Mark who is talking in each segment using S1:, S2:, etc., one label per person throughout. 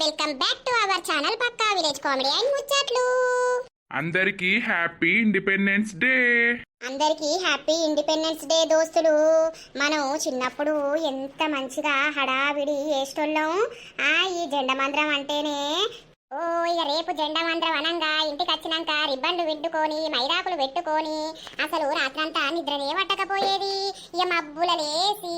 S1: Welcome back to our channel Pakka village comedy and ముచ్చట్లు.
S2: అందరికీ happy independence day.
S1: అందరికీ happy independence day దోస్తులు. మనం చిన్నప్పుడు ఎంత మంచిగా హడావిడి వేసేటోళ్ళం ఆ ఈ జెండా మంత్రం అంటేనే ఓ ఇక రేపు జెండా మంత్రం అనంగా ఇంటికి వచ్చినాక రిబ్బన్లు పెట్టుకొని మైదాకులు పెట్టుకొని అసలు రాత్రంతా నిద్రనే పట్టకపోయేది. ఇక మబ్బుల లేసి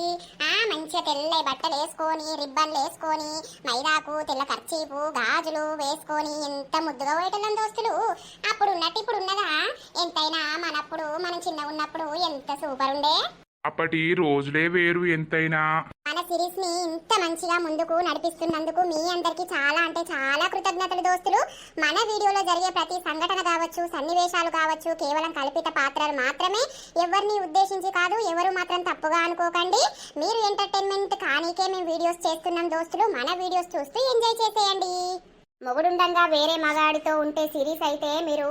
S1: ఆ మంచిగా తెల్ల బట్టలు వేసుకొని రిబ్బన్లు వేసుకొని మైదాకు తెల్ల ఖర్చీపు గాజులు వేసుకొని ఎంత ముద్దుగా పోయేటోళ్ళం దోస్తులు. అప్పుడు ఉన్నట్టు ఇప్పుడు ఉన్నదా? ఎంతైనా మనప్పుడు మనం చిన్న ఉన్నప్పుడు ఎంత సూపర్ ఉండే
S2: అప్పటి రోజులే వేరు ఎంతైనా.
S1: మన సిరీస్ని ఇంత మంచిగా ముందుకు నడిపిస్తున్నందుకు మీ అందరికి చాలా అంటే చాలా కృతజ్ఞతలు దోస్తులు. మన వీడియోలో జరిగే ప్రతి సంఘటన కావచ్చు సన్నివేశాలు కావచ్చు కేవలం కల్పిత పాత్రలు మాత్రమే ఎవరిని ఉద్దేశించి కాదు ఎవరు మాత్రం తప్పుగా అనుకోకండి. మీరు ఎంటర్టైన్మెంట్ కానీకే మేము వీడియోస్ చేస్తున్నాం దోస్తులు. మన వీడియోస్ చూస్తూ ఎంజాయ్ చేసేయండి. మొగుడుండంగా వేరే మగాడితో ఉంటే సిరీస్ అయితే మీరు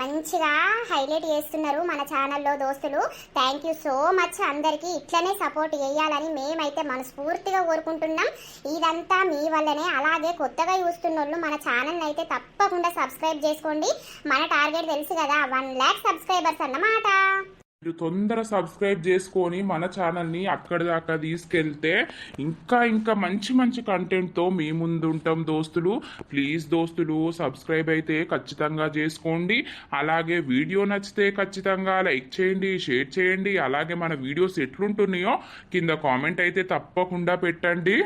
S1: మంచిగా హైలైట్ చేస్తున్నారు మన ఛానల్లో దోస్తులు. థ్యాంక్ యూ సో మచ్ అందరికీ ఇట్లనే సపోర్ట్ చేయాలని మేమైతే మనస్ఫూర్తిగా కోరుకుంటున్నాం. ఇదంతా మీ వల్లనే. అలాగే కొత్తగా చూస్తున్నోళ్ళు మన ఛానల్ అయితే తప్పకుండా సబ్స్క్రైబ్ చేసుకోండి. మన టార్గెట్ తెలుసు కదా వన్ ల్యాక్ సబ్స్క్రైబర్స్ అన్నమాట.
S2: మీరు తొందర సబ్స్క్రైబ్ చేసుకొని మన ఛానల్ని అక్కడి దాకా తీసుకెళ్తే ఇంకా ఇంకా మంచి మంచి కంటెంట్తో మీ ముందు ఉంటాం దోస్తులు. ప్లీజ్ దోస్తులు సబ్స్క్రైబ్ అయితే ఖచ్చితంగా చేసుకోండి. అలాగే వీడియో నచ్చితే ఖచ్చితంగా లైక్ చేయండి షేర్ చేయండి. అలాగే మన వీడియోస్ ఎట్లుంటున్నాయో కింద కామెంట్ అయితే తప్పకుండా పెట్టండి.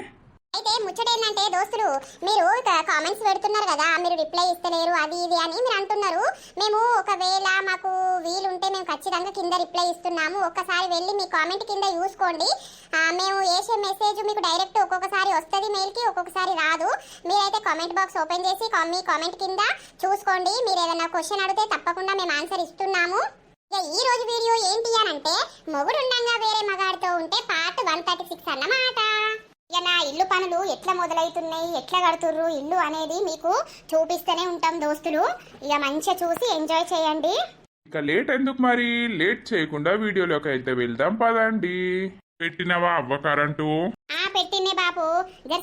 S1: అయితే ముచ్చటేందంటే దోస్తులు మీరు కామెంట్స్ పెడుతున్నారు కదా మీరు రిప్లై ఇస్తలేరు అది ఇది అని మీరు అంటున్నారు. మేము ఒకవేళ మాకు వీలుంటే మేము ఖచ్చితంగా కింద రిప్లై ఇస్తున్నాము. ఒక్కసారి వెళ్ళి మీ కామెంట్ కింద చూసుకోండి మేము వేసే మెసేజ్ మీకు డైరెక్ట్ ఒక్కొక్కసారి వస్తుంది మెయిల్కి ఒక్కొక్కసారి రాదు. మీరైతే కామెంట్ బాక్స్ ఓపెన్ చేసి మీ కామెంట్ కింద చూసుకోండి. మీరు ఏదైనా క్వశ్చన్ అడిగితే తప్పకుండా మేము ఆన్సర్ ఇస్తున్నాము. ఇక ఈ రోజు వీడియో ఏంటి అని అంటే మొగుడుండంగా వేరే మగాడితో ఉంటే పార్ట్ వన్ థర్టీ సిక్స్ అన్నమాట. ఇక నా ఇల్లు పనులు ఎట్లా మొదలవుతున్నాయి ఎట్లా కడుతుర్రు ఇల్లు అనేది మీకు చూపిస్తూనే ఉంటాం దోస్తులు. ఇక మంచిగా చూసి ఎంజాయ్ చేయండి.
S2: ఇక లేట్ ఎందుకు మరి? లేట్ చేయకుండా వీడియోలోకి అయితే వెళ్దాం పదండి. పెట్టినవా అవ్వ కరెంటు?
S1: ఆ పెట్టిందే బాపు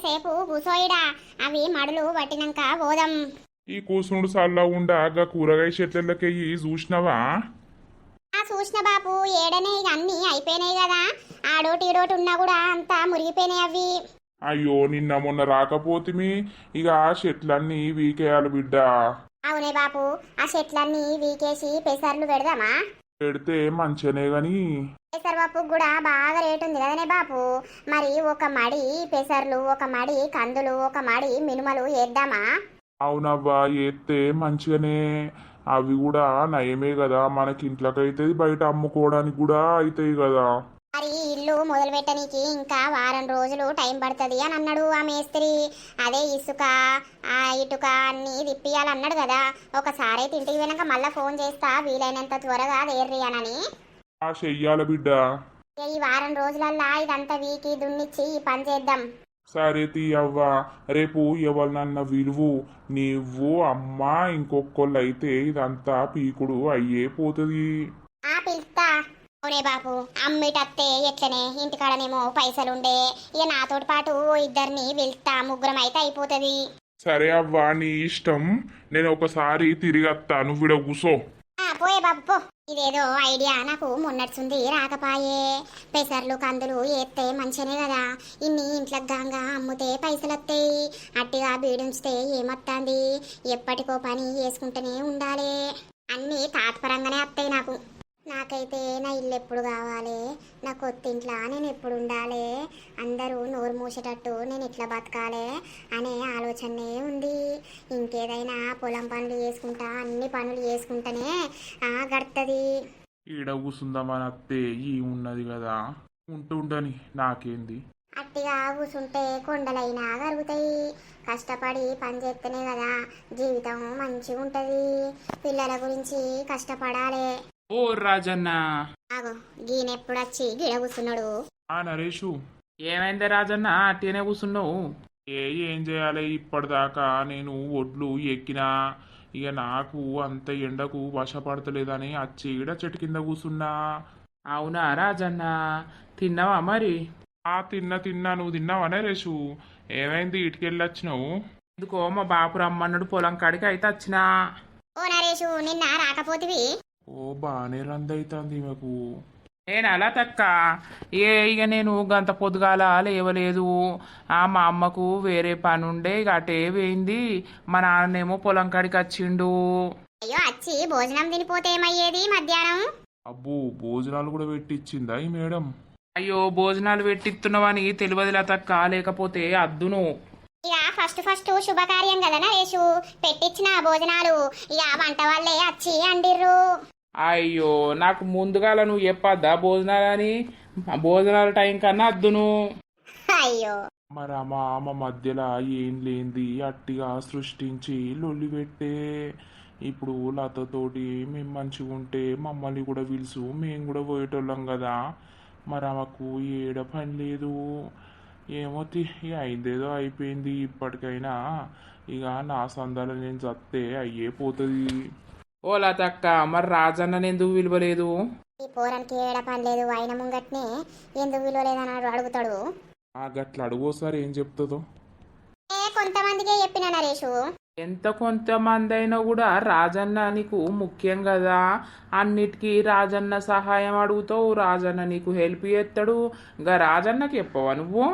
S1: సేపు కూసోయిడా. అవి మడులు పట్టినాక పోదాం.
S2: ఈ కూసుండు సల్లా ఉండా కూరగాయ చెట్లకి చూసినవా?
S1: ఆ చూసిన బాపు ఏడనే ఇక అన్ని అయిపోయినాయి కదా. ఆడోటి ఈడోటి ఉన్నా కూడా అంతా మురిగిపోయినాయి అవి.
S2: అయ్యో నిన్న మొన్న రాకపోతిమి. ఇక ఆ చెట్లన్నీ వీకేయాలి బిడ్డ.
S1: అవునే బాపు ఆ చెట్లన్నీ వీకేసి పెసర్లు పెడదామా?
S2: పెడితే మంచిగానే గాని.
S1: పెసరపప్పు కూడా బాగా రేటు ఉంది కదనే బాపు. మరి ఒక మడి పెసర్లు ఒక మడి కందులు ఒక మడి మినుమలు వేద్దామా
S2: అవునవ్వా ఎత్తే మంచిగానే. అవి కూడా నయమే కదా మనకి ఇంట్లోకైతే బయట అమ్ముకోవడానికి కూడా అవుతాయి కదా.
S1: మరి ఈ ఇల్లు మొదలు పెట్టడానికి ఇంకా వారం రోజులు టైం పడుతుంది అని అన్నాడు ఆ మేస్త్రి. అదే ఇసుక ఆ ఇటుక అన్ని తిప్పియాలన్నాడు కదా. ఒకసారి అయితే ఇంటికి పోయినాక మళ్ళీ ఫోన్ చేస్తా వీలైనంత త్వరగా వేర్రి అనని.
S2: చెయ్యాల బిడ్డ.
S1: ఈ వారం రోజులల్లా ఇదంతా వీకి దున్నిచ్చి ఈ పని చేద్దాం.
S2: సరే తీయవ్వా రేపు ఎవరినన్న విలువు నీవు అమ్మ ఇంకొకళ్ళు అయితే ఇదంతా పీకుడు అయ్యే పోతుంది.
S1: ఆ పిలుస్తా. అవునే బాపు అమ్మిటత్తే ఎట్లనే? ఇంటికాడనేమో పైసలుండే. ఇక నాతోటి పాటు ఇద్దరిని వెళ్తా ముగ్గురం అయితే అయిపోతుంది.
S2: సరే అవ్వా నీ ఇష్టం. నేను ఒకసారి తిరిగి వస్తాను విడ కూసో.
S1: పోయే బాబు పో. ఇదేదో ఐడియా. నాకు మొన్నట్టుంది రాకపాయే. పెసర్లు కందులు ఏత్తే మంచినే కదా. ఇన్ని ఇంట్లోకి గాంగా అమ్ముతే పైసలు వస్తాయి అట్టిగా బీడుంచితే ఏమొత్తాంది? ఎప్పటికో పని చేసుకుంటూనే ఉండాలి. అన్నీ తాత్పరంగానే వస్తాయి నాకు. నాకైతే నా ఇల్లు ఎప్పుడు కావాలి? నా కొత్త ఇంట్లో నేను ఎప్పుడు ఉండాలి? అందరూ నోరు మూసేటట్టు నేను ఎట్లా బతకాలి? అనే ఆలోచనే ఉంది. ఇంకేదైనా పొలం పనులు చేసుకుంటా అన్ని పనులు చేసుకుంటానే ఆ గడుతుంది
S2: ఈడ కూసుందామని అత్తే? ఈ ఉన్నది కదా. ఉంటుండని నాకేంది?
S1: అట్టిగా కూసుంటే కొండలైనా కరుగుతాయి. కష్టపడి పని చేస్తేనే కదా జీవితం మంచిగా ఉంటుంది పిల్లల గురించి కష్టపడాలి.
S3: ఓ రాజన్న.
S1: ఆగో గీనెప్పుడు వచ్చి గిడ కూర్చున్నాడు.
S2: ఆ నరేషు.
S3: ఏమైంది రాజన్న అట్టేనే కూర్చున్నావు?
S2: ఏ ఏం చేయాలి ఇప్పటిదాకా? నేను ఒడ్లు ఎక్కినా ఇక నాకు అంత ఎండకు వశపడతలేదని ఆ చీడ చెట్టు కింద కూసున్నా
S3: అవునా రాజన్న తిన్నావా మరి?
S2: ఆ తిన్నా తిన్నా నువ్వు తిన్నావా నరేషు? ఏమైంది ఇటుకెళ్ళొచ్చినావు?
S3: ఎందుకో మా బాపు రమ్మన్నాడు పొలం కాడికి అయితే వచ్చినా.
S1: ఓ నరేషు నిన్న రాకపోతివి?
S2: ఓ బాగానే రందైతుంది ఈమెకు
S3: నేను అలా తక్క. ఏ ఇక నేను గంత పొద్దుగాల లేవలేదు. ఆ మా అమ్మకు వేరే పని ఉండే ఇక అటే పోయింది. మా నాన్నేమో పొలం కాడికి వచ్చిండు.
S1: అయ్యో అచ్చి భోజనం తినిపోతే ఏమయ్యేది మధ్యాహ్నం?
S2: అబ్బో భోజనాలు కూడా పెట్టిచ్చిందా ఈ మేడం?
S3: అయ్యో భోజనాలు పెట్టిస్తున్నావని తెలియదులా తక్క లేకపోతే అద్దును.
S1: ఇక ఫస్ట్ ఫస్ట్ శుభకార్యం కదా నరేషు పెట్టించిన భోజనాలు. ఇక వంట వాళ్ళే వచ్చి అండిర్రు
S3: అయ్యో నాకు ముందుగాల నువ్వు చెప్పద్దా భోజనాలని? భోజనాల టైం కన్నా అద్దును.
S1: అయ్యో.
S2: మరి ఆ మామ మధ్యలో ఏం లేంది అట్టిగా సృష్టించి లొల్లి పెట్టే. ఇప్పుడు లతతోటి మేము మంచిగా ఉంటే మమ్మల్ని కూడా పిలుసు. మేము కూడా పోయేటోళ్ళం కదా. మరి ఆమెకు ఏడ పని లేదు. ఏమో తి అయిందేదో అయిపోయింది ఇప్పటికైనా. ఇక నా సందాలు నేను చస్తే అయ్యే పోతుంది.
S3: ఓలా తక్క మరి రాజన్నని ఎందుకు విలువలేదు
S1: ఈ పోరానికి ఏడ పని లేదు ఆయన ముంగట్నే ఎందుకు విలువలేదని అడుగుతాడు.
S2: ఆ గట్ల అడుగోసారి ఏం చెప్తుందో.
S1: ఏ కొంతమందికే చెప్పిన నరేషు.
S3: ఎంత కొంతమంది అయినా కూడా రాజన్న నీకు ముఖ్యం కదా. అన్నిటికీ రాజన్న సహాయం అడుగుతావు రాజన్న నీకు హెల్ప్ చేస్తాడు. ఇంకా రాజన్నకి చెప్పవా నువ్వు?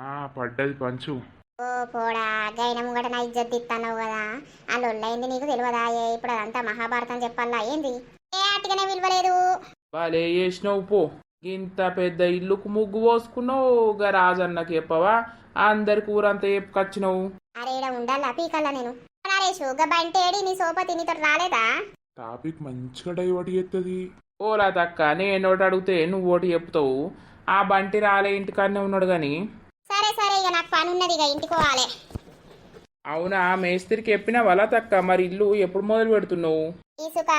S2: ఆ పడ్డది పంచు.
S1: ఓ పోడా గైన ముంగట నా ఇజ్జత్ ఇస్తాన్నావు కదా. ఆ లొల్లైంది నీకు తెలియదా ఏ ఇప్పుడు అదంతా మహాభారతం చెప్పాలా? ఏంది? ఏ అట్టుగానే విలువలేదు.
S3: భలే చేసినావు పో. ఇంత పెద్ద ఇల్లుకు ముగ్గు పోసుకున్నావు గా రాజన్నకి చెప్పవా? అందరికి ఊరంతా చెప్పుకొచ్చినావు
S1: అరే ఈడ ఉండాలా పీకల్లా నేను? నరేషు గబంటేడి నీ సోపతి నీతో రాలేదా?
S2: టాపిక్ మంచిగా డైవర్ట్ చేస్తుంది
S3: ఓలా తక్క నేను ఒకటి అడిగితే నువ్వు ఒకటి చెప్తావు. ఆ బంటి రాలే ఇంటికాడనే ఉన్నాడు కానీ
S1: సరే సరే ఇక నాకు పని ఉన్నది ఇక ఇంటికి పోవాలి.
S3: అవునా మేస్త్రికి చెప్పినా వలా తక్క మరి ఇల్లు ఎప్పుడు మొదలు పెడుతున్నావు?
S1: ఇసుక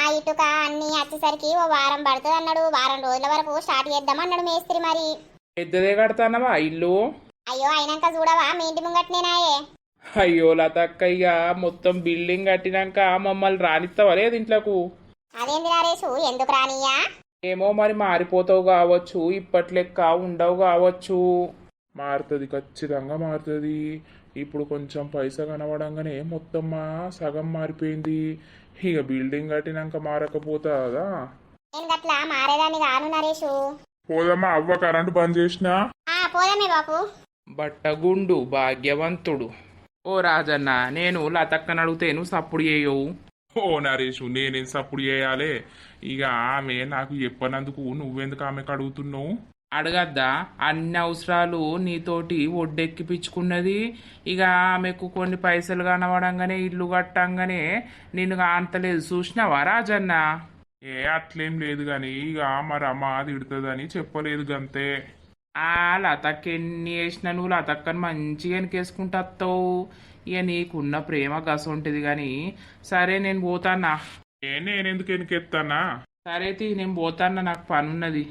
S1: ఆ ఇటుక అన్ని వచ్చేసరికి ఓ వారం పడుతుంది అన్నాడు. వారం రోజుల వరకు స్టార్ట్ చేద్దాం అన్నాడు మేస్త్రి మరి.
S3: పెద్దదే కడతానవా ఇల్లు?
S1: అయ్యో అయినాక చూడవా మీ ఇంటి ముంగట్నేనాయే
S3: అయ్యో లతక్క ఇక మొత్తం బిల్డింగ్ కట్టినాక మమ్మల్ని రానిస్తావా లేదు ఇంట్లోకు?
S1: అదేంది నరేషు ఎందుకు రానియా
S3: ఏమో మరి మారిపోతావు కావచ్చు ఇప్పటి లెక్క ఉండవు కావచ్చు.
S2: మారుతుంది ఖచ్చితంగా మారుతుంది. ఇప్పుడు కొంచెం పైసా కనబడంగానే మొత్తం మా సగం మారిపోయింది. ఇక బిల్డింగ్ కట్టినాక మారకపోతుందా?
S1: నేను గట్లా మారేదాన్ని కాను నరేషు.
S2: పోదమ్మా అవ్వ కరెంటు బంద్ చేసినా?
S1: ఆ పోదామే బాపు.
S3: బట్టగుండు భాగ్యవంతుడు. ఓ రాజన్న నేను లతక్కని అడిగితే నువ్వు సప్పుడు చేయవు.
S2: ఓ నరేషు నేనేం సప్పుడు చేయాలి? ఇక ఆమె నాకు చెప్పనందుకు నువ్వెందుకు ఆమెకు అడుగుతున్నావు?
S3: అడగద్దా? అన్ని అవసరాలు నీతోటి ఒడ్డెక్కిపించుకున్నది ఇక ఆమెకు కొన్ని పైసలు కనబడంగానే ఇల్లు కట్టంగానే నిన్ను అంతలేదు చూసినావా రాజన్న?
S2: ఏ అట్లేం లేదు కానీ ఇక మరి అమ్మ తిడుతుందని చెప్పలేదు గంతే.
S3: ఆ లతక్క ఎన్ని వేసినా నువ్వు లతక్కని మంచిగా వెనకేసుకుంటూ వస్తావు ఇక నీకున్న ప్రేమ గసంటిది కానీ సరే నేను పోతానా
S2: ఏ నేనెందుకు ఎనికెత్తానా
S3: సరే తీ నేను పోతానా నాకు పని ఉన్నది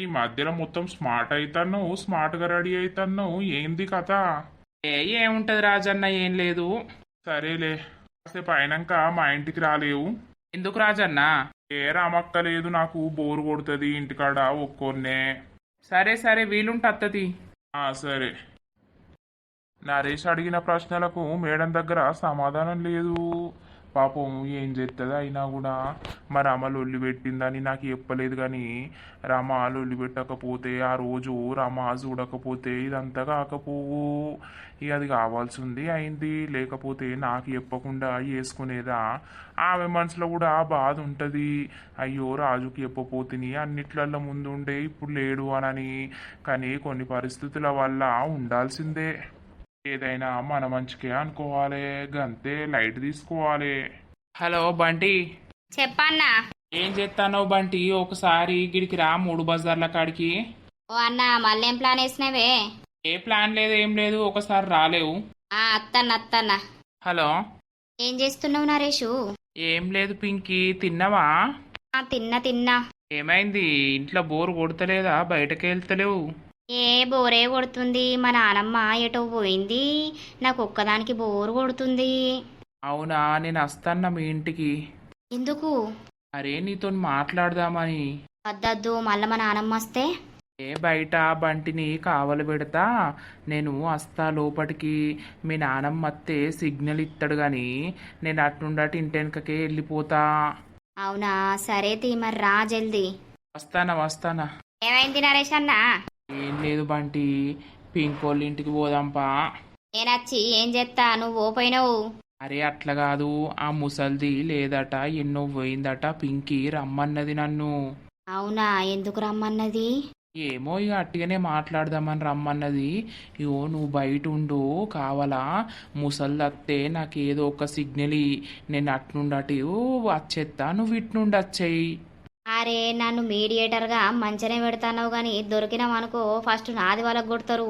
S2: ఈ మధ్యలో మొత్తం స్మార్ట్ అవుతాను స్మార్ట్గా రెడీ అవుతాను ఏంది కథ?
S3: ఏ ఏముంటది రాజన్న ఏం లేదు.
S2: సరేలే. కాసేపు అయినాక మా ఇంటికి రాలేవు.
S3: ఎందుకు రాజన్న?
S2: ఏ రామక్క లేదు నాకు బోరు కొడుతుంది ఇంటికాడ ఒక్కొన్నే.
S3: సరే సరే వీలుంటే అత్తది.
S2: ఆ సరే. నరేష్ అడిగిన ప్రశ్నలకు మేడం దగ్గర సమాధానం లేదు. పాపం ఏం చేస్తుంది అయినా కూడా మరి రామ లొల్లి పెట్టిందని నాకు చెప్పలేదు కానీ రామ లొల్లి పెట్టకపోతే ఆ రోజు రామ చూడకపోతే ఇదంతా కాకపోవు ఇక అది కావాల్సింది అయింది. లేకపోతే నాకు చెప్పకుండా వేసుకునేదా ఆమె మనసులో కూడా బాధ ఉంటుంది. అయ్యో రాజుకి చెప్పపోతిని అన్నిట్లల్లో ముందు ఉండే ఇప్పుడు లేడు అనని. కానీ కొన్ని పరిస్థితుల వల్ల ఉండాల్సిందే. ఏదైనా మన మంచికే అనుకోవాలి గంతే లైట్ తీసుకోవాలి.
S3: హలో బంటి.
S4: చెప్పన్నా.
S3: ఏం చేస్తానో బంటి? ఒకసారి గిడికి రా మూడు బజార్ల కాడికి.
S4: ఓ అన్న మళ్ళేం ప్లాన్ వేసినవే?
S3: ఏ ప్లాన్ లేదు ఏం లేదు ఒకసారి రాలేవు.
S4: ఆ అత్తన్న అత్తన్న.
S3: హలో.
S4: ఏం చేస్తున్నావు నరేషు?
S3: ఏం లేదు పింకీ తిన్నావా?
S4: ఆ తిన్నా తిన్నా.
S3: ఏమైంది? ఇంట్లో బోర్ కొడతలేదా? బయటకి వెళ్తలేవు
S4: ఏ బోరే కొడుతుంది? మా నానమ్మ ఎటో పోయింది? నాకు ఒక్కదానికి బోరు కొడుతుంది.
S3: అవునా నేను వస్తాన్నా మీ ఇంటికి.
S4: ఎందుకు?
S3: అరే నీతో మాట్లాడదామని.
S4: వద్దద్దు మళ్ళీ మా నానమ్మ వస్తే?
S3: ఏ బయట బంటిని కావలి పెడతా? నేను వస్తా లోపటికి. మీ నానమ్మ అత్తే సిగ్నల్ ఇస్తాడు గాని నేను అట్నుండటి ఇంటెనకకే వెళ్ళిపోతా.
S4: అవునా సరే తీ మరి రా జల్దీ.
S3: వస్తానా వస్తానా.
S4: ఏమైంది నరేష్ అన్న?
S3: ఏం లేదు బంటి. పింకోళ్ళ ఇంటికి పోదాంపా.
S4: నేనొచ్చి ఏం చేస్తా నువ్వు పోయినావు
S3: అరే అట్లా కాదు. ఆ ముసల్ది లేదట ఎన్నో పోయిందట పింకి రమ్మన్నది నన్ను.
S4: అవునా? ఎందుకు రమ్మన్నది?
S3: ఏమో ఇక అట్టిగానే మాట్లాడదామని రమ్మన్నది. ఇగో నువ్వు బయట ఉండు కావాలా? ముసల్ది అత్తే నాకు ఏదో ఒక సిగ్నల్. నేను అట్నుండి అటు వచ్చేస్తా నువ్వు ఇట్నుండి వచ్చేయి
S4: అరే నన్ను మీడియేటర్గా మంచిగానే పెడతావు కానీ దొరికినామనుకో ఫస్ట్ నాది వాళ్ళకి కొడతారు.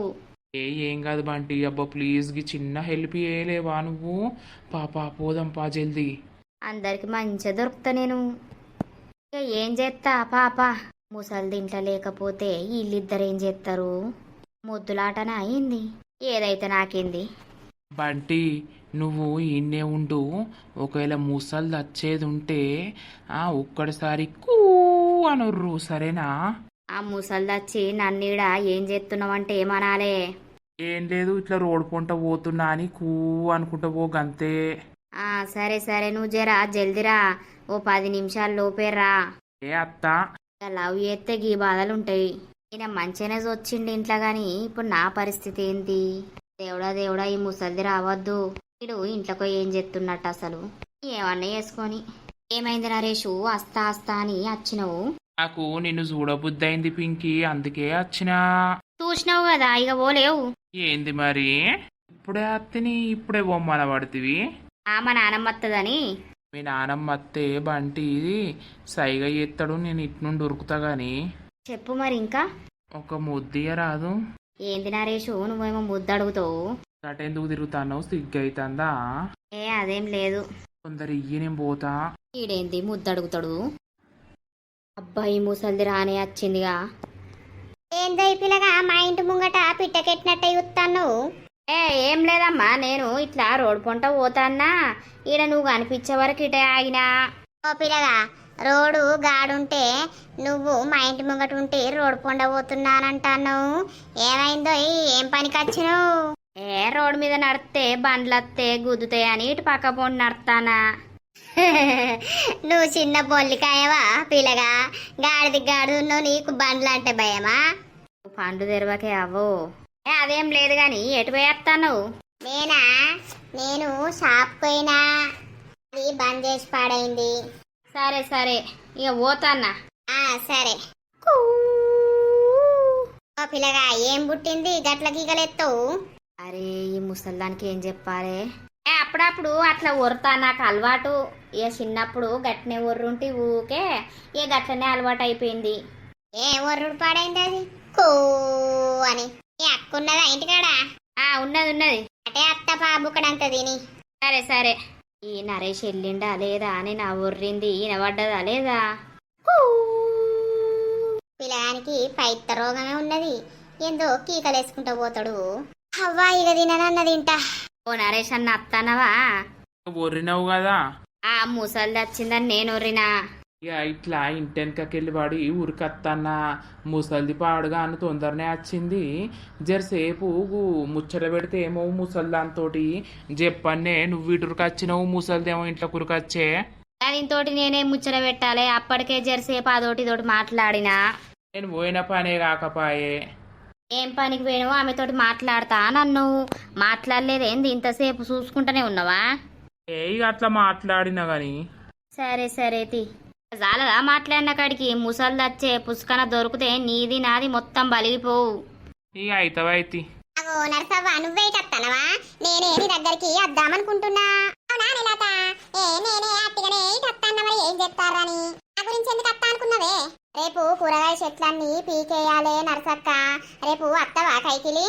S3: ఏ ఏం కాదు బంటి అబ్బా ప్లీజ్ గి చిన్న హెల్ప్ చేయలేవా నువ్వు? పాపా పోదాం పా జల్దీ.
S4: అందరికి మంచిగా దొరుకుతా నేను. ఇక ఏం చేస్తా పాప ముసలి ఇంట్లో లేకపోతే వీళ్ళిద్దరు ఏం చేస్తారు ముద్దులాటన అయింది? ఏదైతే నాకింది?
S3: బంటి నువ్వు ఈయన్నే ఉండు. ఒకవేళ ముసల్ది వచ్చేది ఉంటే ఆ ఒక్కడిసారి కూ అనుర్రు సరేనా?
S4: ఆ ముసల్ది వచ్చి నన్నీడ ఏం చేస్తున్నావంటే ఏమనాలే.
S3: ఏం లేదు ఇట్లా రోడ్ పొంట పోతున్నా అని కూ అనుకుంటా పో గంతే.
S4: ఆ సరే సరే నువ్వు జరా జల్దిరా ఓ పది నిమిషాలు లోపేరా
S3: ఏ అత్త?
S4: లవ్ చేస్తే గీ బాధలు ఉంటాయి ఈయన మంచిగానే వచ్చిండు ఇంట్లో గాని ఇప్పుడు నా పరిస్థితి ఏంటి దేవుడా దేవుడా ఈ ముసల్ది రావద్దు. వీడు ఇంట్లోకి ఏం చేస్తున్నట్టు అసలు? ఏమన్నా చేసుకొని. ఏమైంది నరేషు? అస్తా అస్తా అని వచ్చినావు
S3: నాకు నిన్ను చూడబుద్దయింది పింకి అందుకే వచ్చినా
S4: చూసినావు కదా ఇక పోలేవు.
S3: ఏంది మరి? ఇప్పుడే అత్తిని ఇప్పుడే బొమ్మల పడుతుంది
S4: ఆ మా నానమ్మ వత్తదని
S3: మీ నానమ్మ అత్తే బంటి సైగ ఎత్తాడు నేను ఇటు నుండి ఉరుకుతా గాని.
S4: చెప్పు మరి ఇంకా.
S3: ఒక ముద్దియ రాదు.
S4: ఏంది నరేషు నువ్వేమో ముద్దు అడుగుతావు?
S3: అటెందుకు తిరుగుతాను సిగ్గైతుందా
S4: ఏ అదేం లేదు.
S3: కొందరు ఇయ్యి నేను పోతా?
S4: ఈడేంది ముద్దు అడుగుతాడు అబ్బాయి ముసల్ది రానే వచ్చిందిగా.
S1: ఏందో ఈ పిల్లగా మా ఇంటి ముంగట పిట్టకెట్టినట్టే చూస్తాను
S4: ఏ ఏం లేదమ్మా నేను ఇట్లా రోడ్ పొంట పోతాన్నా. ఈడ నువ్వు కనిపించే వరకు ఇటే ఆగినా.
S1: ఓ పిల్లగా రోడ్డు గాడుంటే నువ్వు మా ఇంటి ముంగట ఉంటే రోడ్డు పొండ పోతున్నానంటాను ఏమైందో ఏం పనికి వచ్చినావు
S4: ఏ రోడ్ మీద నడితే బండ్లత్తే గుద్దుతాయి అని ఇటు పక్క పొండి నడతానా
S1: నువ్వు చిన్న పొల్లికాయవా పిల్లగా? గాడిది గాడు నీకు బండ్లు అంటే భయమా?
S4: పండు తెరవకే అవ్వు. ఏ అదేం లేదు గాని ఎటు పోయేస్తాను
S1: నేనా? నేను షాప్ పోయినా. అది బంద్ చేసి పాడైంది.
S4: సరే సరే. ఇక పోతానా
S1: ఆ సరే. పిల్లగా ఏం పుట్టింది? గట్ల గీగలెత్తవు?
S4: అరే ఈ ముసల్దానికి ఏం చెప్పాలి? ఏ అప్పుడప్పుడు అట్లా ఒరుతా నాకు అలవాటు. ఇక చిన్నప్పుడు గట్నే ఒర్రుంటే ఊకే ఇక గట్లనే అలవాటు అయిపోయింది
S1: ఏ ఒర్రుడు పాడైంది అది కూ అని. ఈ అక్కున్నదా ఇంటికాడ?
S4: ఆ ఉన్నది ఉన్నది.
S1: అటే అత్త పాబుకడంత తిని.
S4: సరే సరే. ఈ నరేష్ వెళ్ళిండా లేదా అని నా ఒర్రింది. వినబడ్డదా లేదా?
S1: పిల్లగానికి పైత్త రోగమే ఉన్నది. ఏందో కీకలేసుకుంటూ పోతాడు. అవ్వా ఇక తిననన్న తింటా.
S4: ఓ నరేష్ అన్న అత్తనవా
S3: ఒర్రినావు కదా.
S4: ఆ ముసల్ది వచ్చిందని నేను ఒర్రినా?
S3: ఇక ఇట్లా ఇంటెనకకెళ్ళి పడి ఉరికత్తన్నా ముసల్ది పాడుగా అని తొందరనే వచ్చింది. జరసేపు ముచ్చట పెడితే ఏమో ముసల్దాంతోటి చెప్పన్నే నువ్వు వీటురికి వచ్చినావు ముసల్దేమో ఇంట్లో కురికొచ్చే.
S4: దీంతోటి నేనే ముచ్చట పెట్టాలి అప్పటికే జరసేపు అదోటి తోటి మాట్లాడినా.
S3: నేను పోయిన పనే కాకపాయే.
S4: ఏం పనికి పోయినావో ఆమెతోటి మాట్లాడతా నన్ను మాట్లాడలేదేంది ఇంతసేపు చూసుకుంటూనే ఉన్నావా?
S3: ఏ ఇక అట్లా మాట్లాడినా గాని.
S4: సరే సరే తి. జాలదా మాట్లాడిన కాడికి? ముసల్ది వచ్చే పుష్కన దొరికితే నీది నాది మొత్తం బలిగిపోవు.
S3: ఇక
S1: నరసవ్వ నేనే నీ దగ్గరికి వద్దామనుకుంటున్నా అవునా నిలత? ఏ నేనే అట్టిగానే ఇటత్తన్న మరి ఏం చెప్తారని నా గురించి ఎందుకు అత్త అనుకున్నావే? రేపు కూరగాయ చెట్లన్నీ పీకేయాలే నరసక్క. రేపు అత్తవా కైకిలి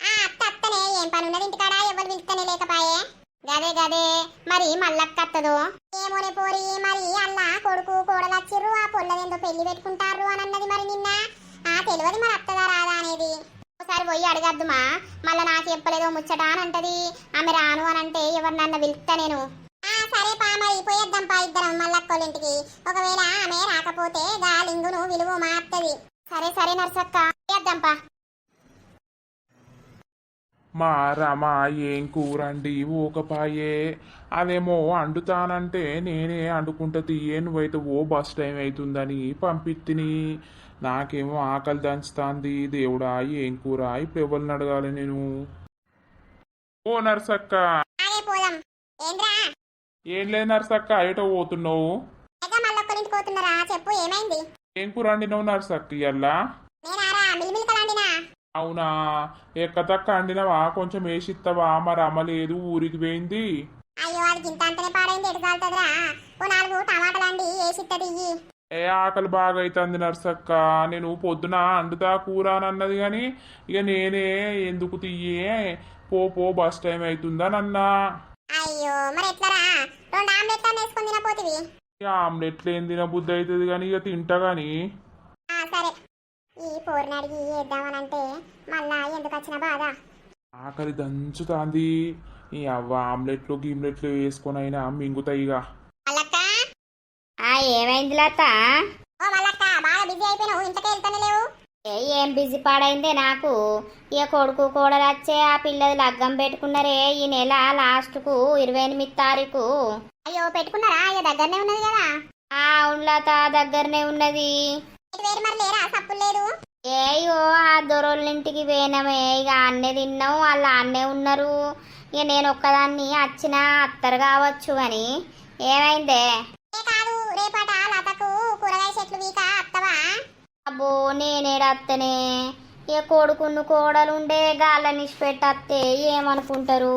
S1: ఆ అత్త అత్తనే. ఏం పని ఉన్నది ఇంటికాడ? ఎవరు పిలుస్తనే లేకపాయే. గదే గదే. మరి మల్లక్క అత్తదో ఏమోనే పోరి. మరి అల్లా కొడుకు కోడలచ్చిర్రు. ఆ పొల్లదేందో పెళ్ళి పెట్టుకుంటారు అని అన్నది మరి నిన్న. ఆ తెలియదు మరి అత్తదా రాదా అనేది. ఒకసారి పోయి అడగద్దుమా. మళ్ళా నాకు చెప్పలేదో ముచ్చట అని అంటది. ఆమె రాను అని అంటే ఎవరినన్నా పిలుస్తా నేను. సరే పా మరి పోయేద్దాం పా ఇద్దరం మల్లక్కోళ్ళింటికి. ఒకవేళ ఆమె రాకపోతే గా లింగును విలువ మాత్తది సరే సరే నర్సక్క చేద్దాంపా
S2: మా రమ ఏం కూరండి? ఊకపాయే. అదేమో అండుతానంటే నేనే అండుకుంటా తీయే. నువ్వైతే ఓ బస్ టైం అవుతుందని పంపిత్తిని. నాకేమో ఆకలి దంచుతాంది. దేవుడా ఏం కూర? ఇప్పుడు ఎవరిని అడగాలి నేను? ఓ నర్సక్క.
S1: పోదాం. ఏంద్రా?
S2: ఏం లేదు నర్సక్క ఎటో పోతున్నావు?
S1: చెప్పు ఏమైంది?
S2: ఏం కూర వండినావు నర్సక్క ఇయ్యల్లా అవునా? ఎక్కతక్క అండినవా కొంచెం వేసిత్తవా మరి అమ్మ లేదు ఊరికి పోయింది.
S1: అయ్యో అది గింత అంతనే పాడైంది ఎటు చాలుతుందిరా ఓ నాలుగు టమాటాలండి వేసిత్తది ఇయ్యి
S2: ఏ ఆకలి బాగా అవుతుంది నర్సక్క నేను పొద్దున అండుతా కూర అని అన్నది కానీ ఇక నేనే ఎందుకు తీయే పో పో బస్ టైం అవుతుందని అన్నా
S1: అయ్యో మరి ఎట్లరా? రెండు ఆమ్లెట్లు వేసుకొని తినపోతివి
S2: ఇక ఆమ్లెట్లు ఏం తిన బుద్ధి అవుతుంది కానీ ఇక తింటా కానీ
S1: ఆ, సరే. ఈ పోరిని అడిగి వేద్దామనంటే మళ్ళా ఎందుకు వచ్చిన బాధ?
S2: ఆకలి దంచుతాంది. ఈ అవ్వ ఆమ్లెట్లు గిమ్లెట్లు వేసుకొని అయినా మింగుతాయి ఇక.
S1: మల్లక్క?
S4: ఆ ఏమైంది లత?
S1: ఓ మల్లక్క బాగా బిజీ అయిపోయినావు. ఇంతకే వెళ్తానే లేవు.
S4: ఏ బిజీ పాడైందే నాకు? ఇక కొడుకు కోడలు వచ్చే ఆ పిల్లది లగ్గం పెట్టుకున్నారే ఈ నెల లాస్ట్కు ఇరవై ఎనిమిది తారీఖు.
S1: అయ్యో పెట్టుకున్నారా? అయ్యో దగ్గరనే ఉన్నది కదా.
S4: ఆ అవును లత దగ్గరనే ఉన్నది. ఏయో ఆ దొరోళ్ళ ఇంటికి పోయినామే. ఇక అన్నే తిన్నాం వాళ్ళు అన్నే ఉన్నారు. ఇక నేను ఒక్కదాన్ని వచ్చిన అత్తరు కావచ్చు అని. ఏమైందే?
S1: కాదు రేపట లతకు కూరగాయ చెట్లు వీక అత్తవా?
S4: అబ్బో నేనేడత్తనే. ఇక కొడుకును కోడలు ఉండే గాళ్ళని పెట్టత్తే ఏమనుకుంటారు?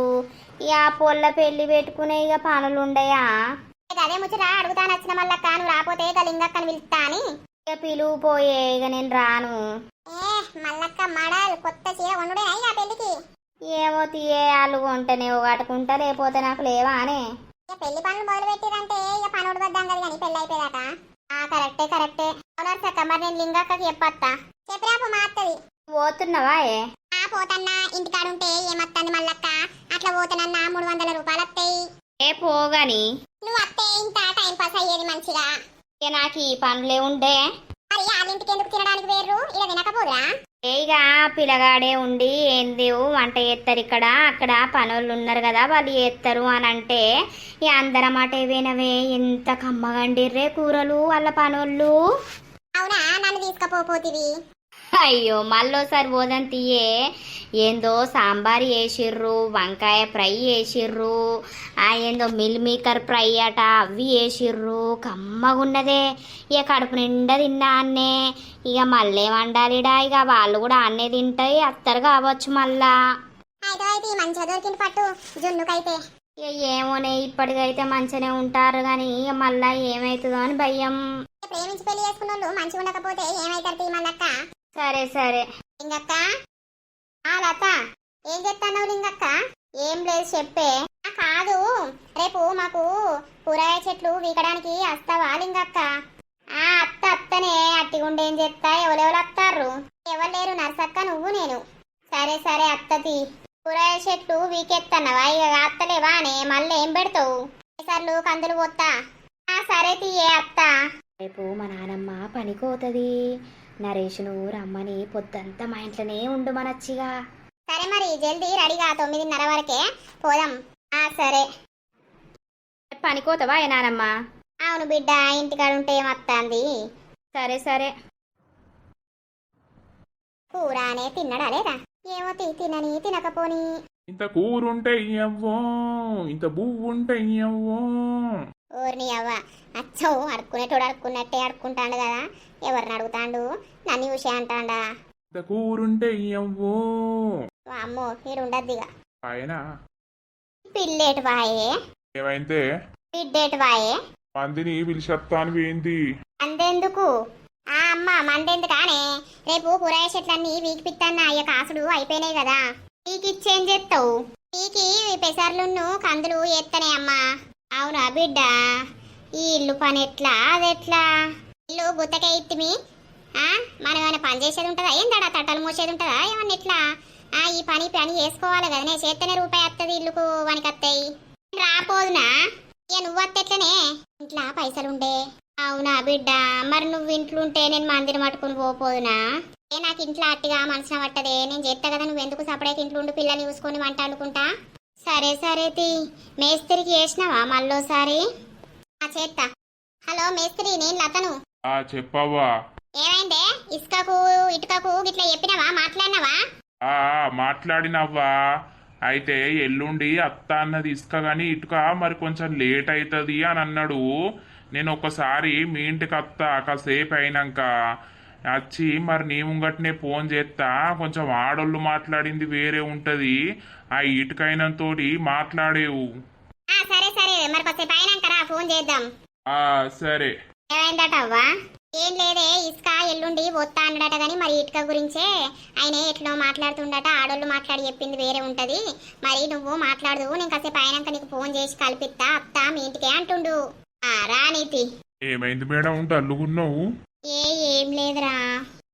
S4: ఇక ఆ పొల్ల పెళ్ళి పెట్టుకునే ఇక పనులు ఉండయా
S1: ఇక అదే ముచ్చట అడుగుతాను వచ్చిన మల్లక్క నువ్వు రాపోతే ఇక లింగక్కని పిలుస్తా అని.
S4: ఇక పిలువు పోయే ఇక నేను రాను.
S1: ఏ మల్లక్క మడల్ కొత్త చీర వండుడే ఇక పెళ్ళికి.
S4: ఏమో తీయే వాళ్ళు కొంటనే కట్టుకుంటా లేకపోతే నాకు లేవా అనే
S1: ఇక పెళ్ళి పనులు మొదలు పెట్టిరంటే ఇక పనుడు వద్దాం కదా కానీ పెళ్ళి అయిపోయాక ఆ కరెక్టే కరెక్టే. అవునారు సక్క మరి నేను లింగక్కకి చెప్పత్తా. చెప్పరాపు మా అత్తది
S4: పోతున్నావా ఏ?
S1: ఆ పోతన్నా. ఇంటికాడుంటే ఏమత్తంది మల్లక్క? అట్లా పోతనన్నా మూడు వందల రూపాయలు వస్తాయి
S4: ఏ పోగాని.
S1: నువ్వు అత్తే ఇంత టైం పాస్ అయ్యేది మంచిగా.
S4: ఇక నాకు ఈ పనులే ఉండే.
S1: మరి వాళ్ళింటికి ఎందుకు తినడానికి వేర్రు? ఇలా తినకపోదురా?
S4: ఇక పిల్లగాడే ఉండి ఏంది వంట చేస్తారు ఇక్కడ? అక్కడ పనులు ఉన్నారు కదా వాళ్ళు చేస్తారు అని అంటే ఇక అందరం మాట ఏవేనవే ఎంత కమ్మగండిర్రే కూరలు వాళ్ళ పనులు
S1: అవునా? నన్ను తీసుకపోపోతివి
S4: అయ్యో మళ్ళోసారి పోదని తీయే. ఏందో సాంబార్ వేసిర్రు వంకాయ ఫ్రై వేసిర్రు ఆ ఏందో మిల్ మేకర్ ఫ్రై అట అవి వేసిర్రు కమ్మగున్నదే. ఇక కడుపు నిండా తిన్నా అన్నే. ఇక మళ్ళీ వండాలిడా ఇక వాళ్ళు కూడా అన్నే తింటాయి అత్తరు కావచ్చు మళ్ళా.
S1: పట్టు జున్నుకైతే.
S4: ఇక ఏమోనే ఇప్పటికైతే మంచిగానే ఉంటారు కానీ ఇక మళ్ళా ఏమవుతుందో అని భయం.
S1: ప్రేమించి పెళ్ళి చేసుకున్న వాళ్ళు మంచిగా ఉండకపోతే ఏమైతారు తీ మల్లక్క
S4: సరే సరే.
S1: లింగక్క? ఆ లత. ఏం చెప్తావు లింగక్క? ఏం లేదు చెప్పే. కాదు. రేపు మాకు కూరగాయ చెట్లు వీకడానికి వస్తావా లింగక్క? ఆ అత్త అత్తనే. అట్టిగుండి చెప్తా ఎవరెవరు వస్తారు ఎవరు లేరు? నర్సక్క నువ్వు నేను. సరే సరే అత్తది కూరగాయ చెట్లు వీకెత్తన్నవా? ఇక అత్తలేవా అనే? మళ్ళీ ఏం పెడతావు? సర్లు కందులు పోతా ఆ సరే తీయే అత్త.
S4: రేపు మా నానమ్మ పనికోతుంది నరేష్ను రమ్మని పొద్దంతా మా ఇంట్లోనే ఉండు మనచ్చిగా.
S1: సరే మరి జల్దీ రెడీగా తొమ్మిదిన్నర వరకే పోదాం. ఆ సరే.
S4: పనికోతావా ఏ నానమ్మ?
S1: అవును బిడ్డ ఇంటికాడ ఉంటే ఏమత్తాంది?
S4: సరే సరే.
S1: కూర అనే తిన్నడా లేదా? ఏమో తి తినని తినకపోని.
S2: ఇంత కూరుంటే ఇయ్యవ్వో ఇంత బువ్వు ఉంటే ఇయ్యవ్వో.
S1: ఊరిని అవ్వ. అచ్చో అడుక్కునేటోడు అడుక్కున్నట్టే అడుక్కుంటాడు కదా. ఎవరిని అడుగుతాండు? నన్ను చూసే అంటాడా?
S2: కూరుంటే
S1: అమ్మో మీరు ఉండద్దిగా
S2: ఆయన?
S1: పిల్లేటి వాయే.
S2: ఏమైందే?
S1: బిడ్డేటి వాయే.
S2: మందిని పిలిచేస్తాను ఏంది?
S1: అంతెందుకు? ఆ అమ్మ మందెందుకానే రేపు కూరగాయ చెట్లన్నీ వీకి పిత్తన్న అయ్య కాసుడు అయిపోయినాయి కదా. వీకి ఇచ్చేం చేస్తావు వీకి పెసర్లున్ను కందులు ఎత్తనే అమ్మా. అవునా బిడ్డ? ఈ ఇల్లు పని ఎట్లా? అదెట్లా? ఇల్లు గుత్తకే ఇత్తిమి? ఆ? మనం ఏమైనా పని చేసేది ఉంటుందా? ఏందడా తట్టలు మోసేది ఉంటుందా? ఏమన్నా ఎట్లా? ఆ ఈ పని పని చేసుకోవాలి కదా. నేను చేస్తేనే రూపాయి వస్తుంది ఇల్లుకు వనికత్తాయి. రాపోదునా ఇక నువ్వు వత్తెట్లనే ఇంట్లో పైసలుండే. అవునా బిడ్డ? మరి నువ్వు ఇంట్లో ఉంటే నేను మందిని పట్టుకుని పోపోదునా ఏ నాకు ఇంట్లో అట్టిగా మనసున పట్టదే నేను చేస్తా కదా నువ్వు ఎందుకు సపరేట్ ఇంట్లో ఉండి పిల్లని చూసుకొని వంట అనుకుంటా సరే సరే తి. మేస్త్రికి చేసినావా మళ్ళోసారి? ఆ చేస్తా హలో మేస్త్రి నేను లతను.
S2: ఆ చెప్పవ్వా.
S1: ఏమైందే? ఇసుకకు ఇటుకకు ఇట్లా చెప్పినావా? మాట్లాడినావా?
S2: ఆ మాట్లాడినవ్వా. అయితే ఎల్లుండి అత్త అన్నది ఇసుక గాని ఇటుక మరి కొంచెం లేట్ అవుతుంది అని అన్నాడు. నేను ఒకసారి మీ ఇంటికి అత్త కాసేపు అయినాక వచ్చి మరి నీ ముంగట్నే ఫోన్ చేస్తా కొంచెం ఆడోళ్ళు మాట్లాడింది వేరే ఉంటది. ఆ ఇటుకైనంతోటి మాట్లాడేవు.
S1: సరే సరే. మరి కొద్దిసేపు అయినాక రా ఫోన్ చేద్దాం.
S2: ఆ సరే.
S1: ఏమైందట అవ్వా ఏం లేదే ఇసుక ఎల్లుండి వస్తా అన్నాడట కానీ మరి ఇటుక గురించే ఆయన ఎట్లో మాట్లాడుతుండట ఆడోళ్ళు మాట్లాడి చెప్పింది వేరే ఉంటది. మరి నువ్వు మాట్లాడు నేను కాసేపు అయినాక నీకు ఫోన్ చేసి కల్పిస్తా అత్త మీ ఇంటికే అంటుండు. ఆ రా నీతి.
S2: ఏమైంది మేడం డల్లుగున్నావు?
S1: ఏ ఏం లేదురా.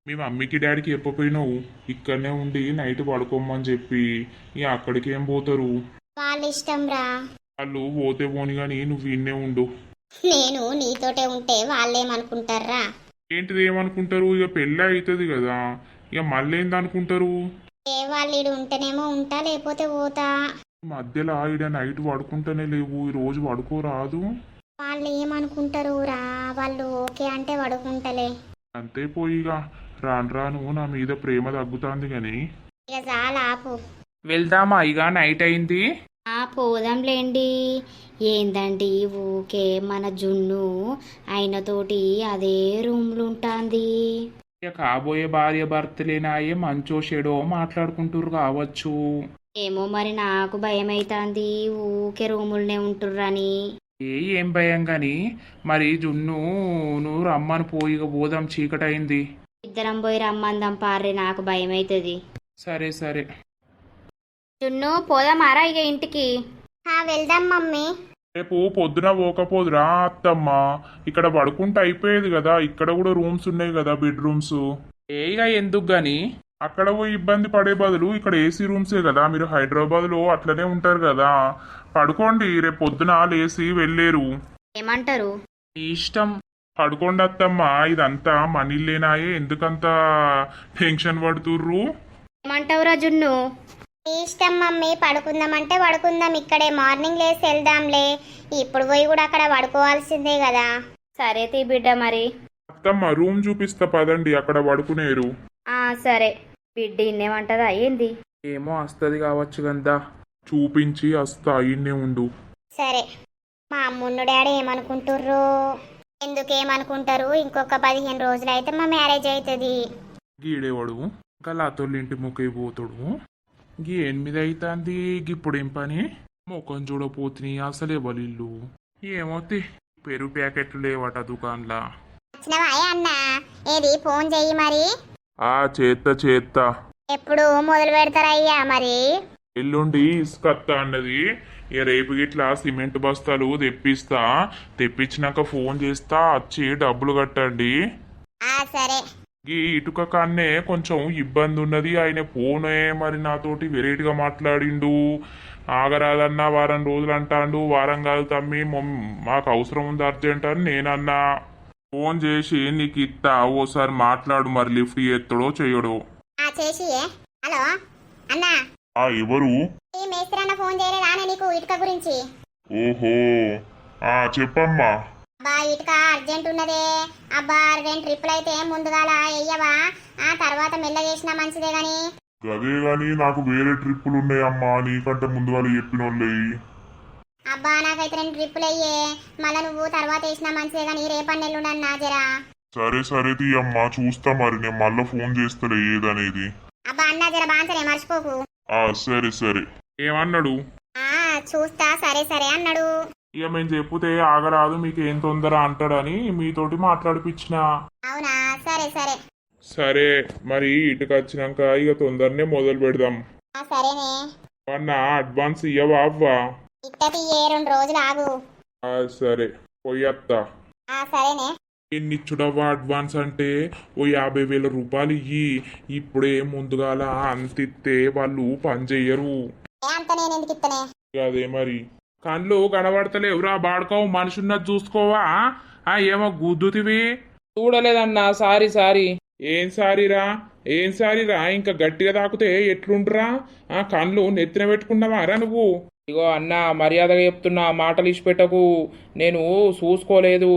S2: మీ మమ్మీకి డాడీకి చెప్పపోయినావు. ఇక్కడనే ఉండి నైట్ పడుకోమని చెప్పి. ఇక అక్కడికి ఏం పోతారు?
S1: వాళ్ళ ఇష్టం రా
S2: వాళ్ళు పోతే పోని కానీ నువ్వు ఇన్నే ఉండు.
S1: నేను నీతోటే ఉంటే వాళ్ళేమనుకుంటారా?
S2: ఏంటిది ఏమనుకుంటారు? ఇక పెళ్ళి అవుతుంది కదా. ఇక మళ్ళీ ఏందనుకుంటారు
S1: ఏ వాళ్ళు ఉంటేనేమో ఉంటా లేకపోతే పోతా.
S2: మధ్యలో ఈడ నైట్ పడుకుంటూనే లేవు. ఈ రోజు పడుకోరాదు.
S1: వాళ్ళు ఏమనుకుంటారు రా వాళ్ళు ఓకే అంటే పడుకుంటలే
S2: అంతే పోయిగా. రాను రాను నా మీద ప్రేమ తగ్గుతాంది కానీ
S1: ఇక చాలా ఆపు
S3: వెళ్దామా ఇక నైట్ అయింది.
S4: ఆ పోదాంలేండి. ఏందండి ఊకే మన జున్ను? ఆయనతోటి అదే రూమ్లు ఉంటాంది
S3: ఇక కాబోయే భార్య భర్తలేనాయే మంచో చెడో మాట్లాడుకుంటారు కావచ్చు.
S4: ఏమో మరి నాకు భయమైతాంది. ఊకే రూములనే ఉంటుర్రని.
S3: ఏ ఏం భయం గాని? మరి జున్ను నువ్వు రమ్మని పోయి ఇక పోదాం చీకటైంది.
S4: ఇద్దరం పోయి రమ్మందాం పార్రి నాకు భయమైతుంది.
S3: సరే సరే.
S4: జున్ను పోదామారా ఇక ఇంటికి?
S1: ఆ, వెళ్దాం మమ్మీ.
S2: రేపు పొద్దున పోకపోదురా అత్తమ్మ. ఇక్కడ పడుకుంటే అయిపోయేది కదా ఇక్కడ కూడా రూమ్స్ ఉన్నాయి కదా బెడ్రూమ్స్.
S3: ఏ ఇక ఎందుకు గాని?
S2: అక్కడ పోయి ఇబ్బంది పడే బదులు ఇక్కడ ఏసీ రూమ్సే కదా మీరు హైదరాబాద్లో అట్లనే ఉంటారు కదా. పడుకోండి రేపు పొద్దున లేసి వెళ్ళేరు.
S4: ఏమంటారు?
S3: ఇష్టం.
S2: పడుకోండి అత్తమ్మ ఇదంతా మనీలేనాయే ఎందుకంత టెన్షన్ పడుతుర్రు?
S4: ఏమంటావురా జున్ను
S1: మీ ఇష్టం మమ్మీ పడుకుందామంటే పడుకుందాం ఇక్కడే మార్నింగ్ లేసి వెళ్దాంలే. ఇప్పుడు పోయి కూడా అక్కడ పడుకోవాల్సిందే కదా.
S4: సరే తీ బిడ్డ మరి.
S2: అత్తమ్మ రూమ్ చూపిస్తా పదండి అక్కడ పడుకునేరు.
S4: ఆ సరే. బిడ్డ ఇన్నేమంటదా? ఏంది?
S3: ఏమో వస్తుంది కావచ్చు గందా.
S2: చూపించి వస్తా ఇన్నే ఉండు.
S1: సరే. మా అమ్మున్ను డాడీ ఏమనుకుంటుర్రు? ఎందుకేమనుకుంటారు? ఇంకొక పదిహేను రోజులు అయితే మా మ్యారేజ్ అవుతుంది
S2: గీడేవాడు ఇంకా లాతోళ్ళ ఇంటి ముఖై పోతాడు. గీ ఎనిమిది అవుతుంది ఇప్పుడు ఏం పని? ముఖం చూడపోతుంది అసలే బలిల్లు. ఏమోతి పెరుగు ప్యాకెట్లు లేవట దుకాన్లా.
S1: అన్న ఏది ఫోన్ చెయ్యి మరి.
S2: ఆ చేత్త చేత్తా.
S1: ఎప్పుడు మొదలు పెడతారయ్యా మరి?
S2: ఎల్లుండి ఇసుకత్త అన్నది. ఇక రేపు గిట్లా సిమెంట్ బస్తాలు తెప్పిస్తా. తెప్పించినాక ఫోన్ చేస్తా వచ్చి డబ్బులు కట్టండి.
S1: ఆ సరే.
S2: ఈ ఇటుక కాన్నే కొంచెం ఇబ్బంది ఉన్నది ఆయన ఫోనే మరి నాతోటి వెరైటీగా మాట్లాడిండు. ఆగరాదన్నా వారం రోజులు అంటాండు. వారం కాదు తమ్మి మమ్- మాకు అవసరం ఉంది అర్జెంట్ అని నేనన్నా. ఫోన్ చేసి నీకు ఇత్తా ఓసారి మాట్లాడు మరి లిఫ్ట్ చేస్తాడో చేయడో
S1: ఆ చేసి హలో. అన్న.
S2: ఆ ఎవరు?
S1: ఈ మేస్త్రి అన్న ఫోన్ చేయలేదా అన్న నీకు ఇటుక గురించి?
S2: ఓహో. ఆ చెప్పమ్మా.
S1: అబ్బా ఇటుక అర్జెంట్ ఉన్నదే. అబ్బా రెండు ట్రిప్పులు అయితే ముందుగాల వెయ్యవా ఆ తర్వాత మెల్ల చేసినా మంచిదే గాని.
S2: అదే గాని నాకు వేరే ట్రిప్పులు ఉన్నాయమ్మా నీకంటే ముందుగా చెప్పినోళ్ళే
S1: అబ్బా నాకైతే రెండు ట్రిప్పులు అయ్యే. మళ్ళా నువ్వు తర్వాత వేసినా మంచిదే గాని రేపటి నెల్లుండన్నా జరా.
S2: సరే సరే తీయమ్మా చూస్తా మరి. నేను మళ్ళీ ఫోన్ చేస్తాలే ఏదనేది.
S1: అబ్బా అన్న జర బాంచనే మర్చిపోకు.
S2: ఆ సరే సరే. ఏమన్నాడు?
S1: ఆ చూస్తా సరే సరే అన్నాడు.
S2: ఇక మేము చెప్పుతే ఆగరాదు మీకు ఏం తొందర అంటాడని మీతోటి మాట్లాడిపించిన.
S1: అవునా? సరే సరే.
S2: సరే మరి ఇటుకు వచ్చినాక ఇక తొందరనే మొదలు పెడదాం.
S1: ఆ సరేనే.
S2: మొన్న అడ్వాన్స్ ఇయ్యవా అవ్వా?
S1: ఇట్టకి ఏ రెండు రోజులు ఆగు.
S2: ఆ సరే. పోయత్తా.
S1: ఆ సరేనే.
S2: ఎన్నిచ్చుడవ్వా అడ్వాన్స్ అంటే ఓ యాభై వేల రూపాయలు ఇయ్యి. ఇప్పుడే ముందుగాల అంతిస్తే వాళ్ళు పని చెయ్యరు.
S1: ఏ అంత నేను ఎందుకు ఇత్తనే?
S2: అదే మరి. కళ్ళు కనబడతలేవురా బాడుకోవు మనుషున్నది చూసుకోవా? ఆ ఏమో గుద్దుతివి.
S3: చూడలేదన్నా సారీ సారీ.
S2: ఏం సారీరా? ఏం సారీరా? ఇంకా గట్టిగా తాకితే ఎట్లుంటురా ఆ కళ్ళు నెత్తిన పెట్టుకున్నావారా నువ్వు?
S3: ఇగో అన్న మర్యాదగా చెప్తున్నా మాటలు ఇచ్చిపెట్టకు నేను చూసుకోలేదు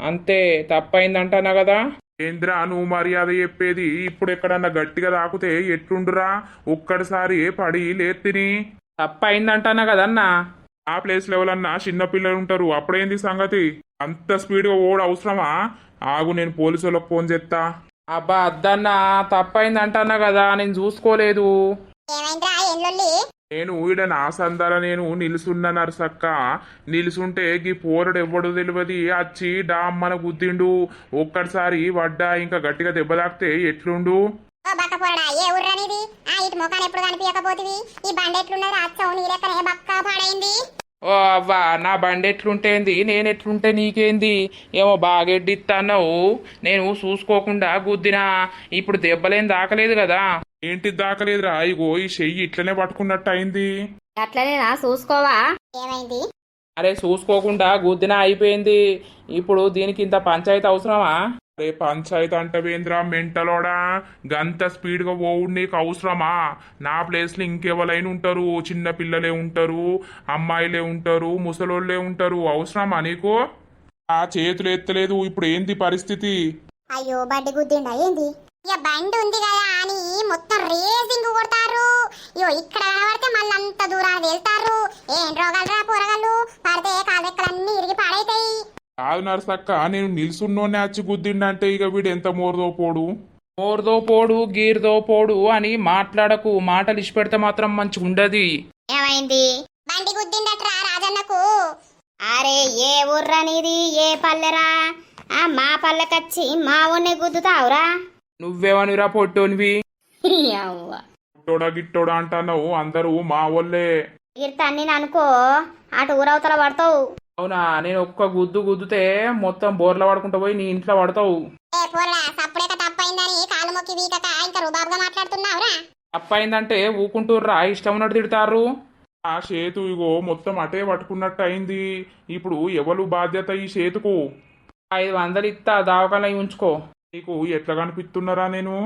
S3: అంతే తప్పైందంటానా కదా?
S2: ఏంద్రా నువ్వు మర్యాద చెప్పేది ఇప్పుడు ఎక్కడన్నా గట్టిగా తాకితే ఎట్లుండురా? ఒక్కడిసారి పడి లేత్తిని.
S3: తప్పైందంటానా కదన్నా?
S2: ఆ ప్లేస్ లెవెల్ అన్నా చిన్న పిల్లలు ఉంటారు అప్పుడేంది సంగతి? అంత స్పీడ్గా ఓడ అవసరమా? ఆగు నేను పోలీసు వాళ్ళకి ఫోన్ చేస్తా
S3: అబ్బా అద్దన్నా తప్పైందంటానా కదా నేను చూసుకోలేదు.
S2: నేను ఈడ నా సందాల నేను నిలుసున్న నరసక్క. నిలుసుంటే గీ పోరడు ఎవ్వడు తెలియదు అచ్చి డామ్మన గుద్దిండు. ఒక్కడిసారి వడ్డా ఇంకా గట్టిగా దెబ్బ తాకితే ఎట్లుండు?
S1: ఓ బక్క పోరడా ఏ ఊర్రనిది ఆ ఇటు ముఖాన్ని ఎప్పుడు కనిపించకపోతివి ఈ బండి ఎట్లున్నది? అచ్చం నీ లెక్కనే బక్క పాడైంది.
S3: ఓ అవ్వా నా బండి ఎట్లుంటేంది? నేను ఎట్లుంటే నీకేంది? ఏమో బాగెడ్డిత్తన్నావు. నేను చూసుకోకుండా గుద్దినా. ఇప్పుడు దెబ్బలేం దాకలేదు కదా.
S2: ఏంటి దాకలేదురా? ఇగో ఈ చెయ్యి ఇట్లనే పట్టుకున్నట్టు అయింది
S4: అట్లనేనా? చూసుకోవా?
S1: ఏమైంది?
S3: అరే చూసుకోకుండా గుద్దిన అయిపోయింది. ఇప్పుడు దీనికి ఇంత పంచాయతీ అవసరమా?
S2: అరే పంచాయత్ అంటవేంద్రా మెంటలోడా? గంత స్పీడ్గా పోవుడు నీకు అవసరమా? నా ప్లేస్లో ఇంకెవరైనా ఉంటారు? చిన్న పిల్లలే ఉంటారు అమ్మాయిలే ఉంటారు ముసలోళ్ళే ఉంటారు. అవసరమా నీకు? ఆ చేతులు ఎత్తలేదు ఇప్పుడు ఏంది పరిస్థితి?
S1: అయ్యో బండి గుద్దిండా? ఏంది? ఇక బండి ఉంది కదా అని మొత్తం రేసింగ్ కొడతారు. ఇయో ఇక్కడ కనబడితే మళ్ళీ అంత దూరాన్ని వెళ్తారు. ఏం రోగాలు రా పోరగాళ్ళు? పడితే కాలెక్కలన్నీ ఇరిగి పాడైతాయి.
S2: కాదు నరసక్క నేను నిల్సున్నోనే వచ్చి గుద్దిండంటే ఇక వీడు ఎంత మోరదో పోడు
S3: మోర్దో పోడు గీర్దో పోడు అని మాట్లాడకు. మాటలు ఇచ్చిపెడితే మాత్రం మంచిగా ఉండదు.
S4: ఏమైంది?
S1: బండి గుద్దిండట్రా రాజన్నకు.
S4: అరే ఏ ఊర్రనిది? ఏ పల్లెరా? ఆ మా పల్లెకచ్చి మా ఊరిని గుద్దుతావురా?
S3: నువ్వేమనిరా పొట్టోనివి?
S2: గిట్టోడా గిట్టోడా అంటున్నావు. అందరూ మా వాళ్ళే
S4: గిర్తన్ని అనుకో అటు ఊరవతల పడతావు.
S3: అవునా? నేను ఒక్క గుద్దు గుద్దుతే మొత్తం బోర్ల పడుకుంటా పోయి నీ ఇంట్లో పడతావు.
S1: ఏ పోరడా సప్పుడేక తప్పైందని కాలు మొక్కి వీకక ఇంకా రుబాబుగా మాట్లాడుతున్నావురా?
S3: తప్పైందంటే ఊకుంటూర్రా ఇష్టం ఉన్నట్టు తిడతారు.
S2: ఆ చేతు ఇగో మొత్తం అటే పట్టుకున్నట్టు అయింది ఇప్పుడు ఎవరు బాధ్యత ఈ చేతుకు?
S3: ఐదు వందలు ఇస్తా దావకాల ఉంచుకో.
S2: నీకు ఎట్లా కనిపిస్తున్నారా నేను?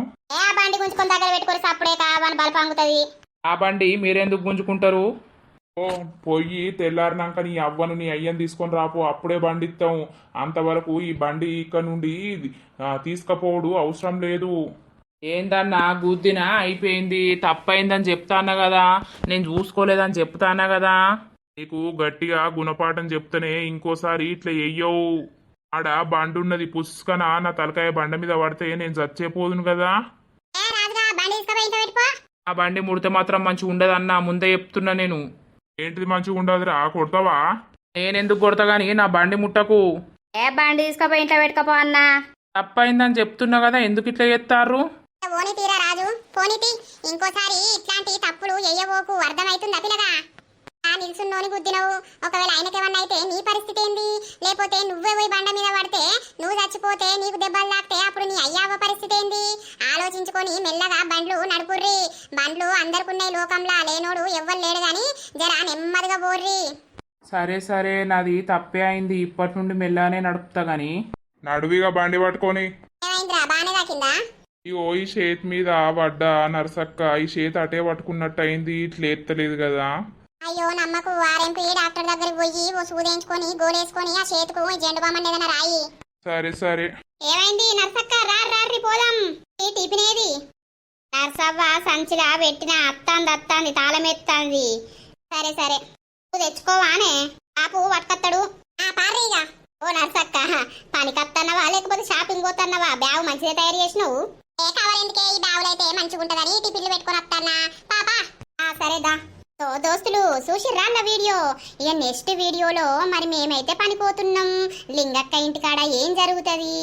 S1: ఆ బండి
S3: మీరెందుకు గుంజుకుంటారు?
S2: ఓ పొయ్యి తెల్లారినాక నీ అవ్వను నీ అయ్యని తీసుకొని రాపో అప్పుడే బండి ఇస్తాం అంతవరకు ఈ బండి ఇక్కడ నుండి ఆ, తీసుకపోవడు అవసరం లేదు.
S3: ఏందన్నా గుద్దినా? అయిపోయింది. తప్పైందని చెప్తానా కదా. నేను చూసుకోలేదని చెప్తానా కదా.
S2: నీకు గట్టిగా గుణపాఠం చెప్తేనే ఇంకోసారి ఇట్లా ఎయ్యవు. ఆడ బండి ఉన్నది పుస్కన నా తలకాయ బండ మీద పడితే నేను చచ్చేపోదును కదా.
S3: ఆ బండి ముడితే మాత్రం మంచిగా ఉండదన్నా ముందే చెప్తున్నా నేను.
S2: ఏంటిది మంచిగా ఉండదురా కొడతావా?
S3: నేనెందుకు కొడతా గానీ నా బండి ముట్టకు.
S4: ఏ బండి తీసుకపోయి ఇంట్లో పెట్టుకపో అన్నా.
S3: తప్పైందని చెప్తున్నా కదా ఎందుకు ఇట్లా చేస్తారు
S1: పోనీ తీరా రాజు పోనీ తీ ఇంకోసారి ఇట్లాంటి తప్పులు ఎయ్యబోకు అర్థమైతుందా పిల్లగా? ఆ నిల్సున్నోని గుద్దినవు ఒకవేళ ఆయనకేమన్నా అయితే నీ పరిస్థితి ఏంది? లేకపోతే నువ్వే పోయి బండ మీద పడితే నువ్వు చచ్చిపోతే నీకు దెబ్బలు తాకితే అప్పుడు నీ అయ్యావ పరిస్థితి ఏంది? ఆలోచించుకొని మెల్లగా బండ్లు నడుపుర్రి. బండ్లు అందరికున్నాయి లోకంలా లేనోడు ఎవ్వరు లేడు గాని జర నెమ్మదిగా పోర్రి.
S3: సరే సరే నాది తప్పే అయింది. ఇప్పటి నుండి మెల్లగానే నడుపుతా గాని.
S2: నడువిగా బండి పట్టుకొని.
S1: ఏమైందిరా బానే తాకిందా?
S2: ఇగో ఈ చేతి మీద పడ్డ నరసక్క ఈ చేతి అటే పట్టుకున్నట్టు అయింది. ఇట్లా ఎత్తలేదు కదా.
S1: అయ్యో నమ్మకు. ఆర్ఎంపీ డాక్టర్ దగ్గరికి పోయి ఓ సూదేయించుకొని గోలేసుకొని ఆ చేతుకు జెండు బామ్మని ఏదైనా రాయి.
S2: సరే సరే.
S1: ఏమైంది? నర్సక్క రారు రారి పోదాం. ఈ టిఫిన్ ఏది? నర్సవ్వ సంచిలా పెట్టిన అత్తాంది అత్తాంది తాళం ఎత్తాంది. సరే సరే. నువ్వు తెచ్చుకోవానే పాపు పట్టుకత్తడు. ఆ పారీగా ఓ నర్సక్క పనికత్తన్నవా? లేకపోతే షాపింగ్ పోతన్నవా? బ్యాగ్ మంచిదే తయారు చేసినావు? ఏ కవర్ ఎందుకే? ఈ బ్యాగులు అయితే మంచిగా ఉంటదని టిఫిన్లు పెట్టుకొని వస్తానా పాపా. ఆ సరేదా సో దోస్తులు చూసిర్రా అన్న వీడియో. ఇక నెక్స్ట్ వీడియోలో మరి మేమైతే పనిపోతున్నాం. లింగక్క ఇంటికాడ ఏం జరుగుతుంది?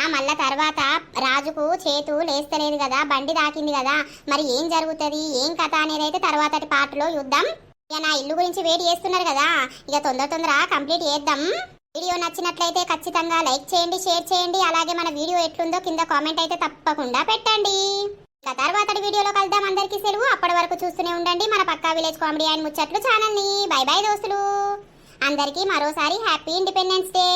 S1: ఆ మళ్ళా తర్వాత రాజుకు చేతు లేస్తలేదు కదా బండి దాకింది కదా మరి ఏం జరుగుతుంది? ఏం కథ అనేది అయితే తర్వాతటి పాటలో చూద్దాం. ఇక నా ఇల్లు గురించి వెయిట్ చేస్తున్నారు కదా ఇక తొందర తొందర కంప్లీట్ చేద్దాం. వీడియో నచ్చినట్లయితే ఖచ్చితంగా లైక్ చేయండి షేర్ చేయండి. అలాగే మన వీడియో ఎట్లుందో కింద కామెంట్ అయితే తప్పకుండా పెట్టండి. ఇక వీడియోలో కలుద్దాం. అందరికీ సెలవు. అప్పటి వరకు చూస్తూనే ఉండండి. మన పక్కా విలేజ్ కామెడీ అండ్ ముచ్చట్లు ఛానల్ని. బై బై దోస్తులు. అందరికీ మరోసారి హ్యాపీ ఇండిపెండెన్స్ డే.